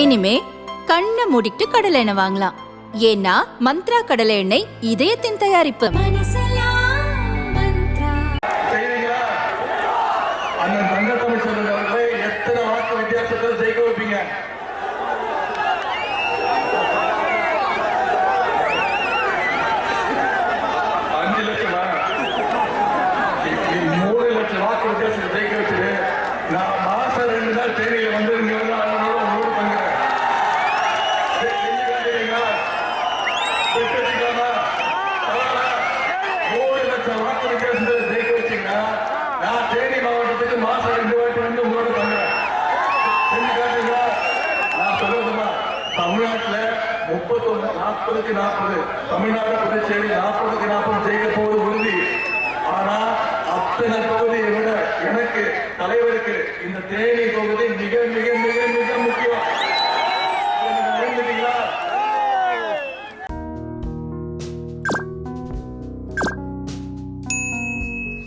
இனிமே கண்ணை மூடிட்டு கடலை எண்ணெய் வாங்கலாம். ஏன்னா மந்த்ரா கடலை எண்ணெய் இதயத்தின் தயாரிப்பு. மூணு லட்சம் வாக்கு ஜெயிக்க வச்சுட்டு நான் மாசம் ரெண்டு நாள் தேனியில வந்து இங்க முப்பத்தொன்னு நாற்பதுக்கு நாற்பது. தமிழ்நாடு புதுச்சேரி நாற்பதுக்கு நாற்பது ஜெயிக்க போவது உறுதி. ஆனா அத்தனை தொகுதியை விட எனக்கு தலைவருக்கு இந்த தேனி தொகுதி நீ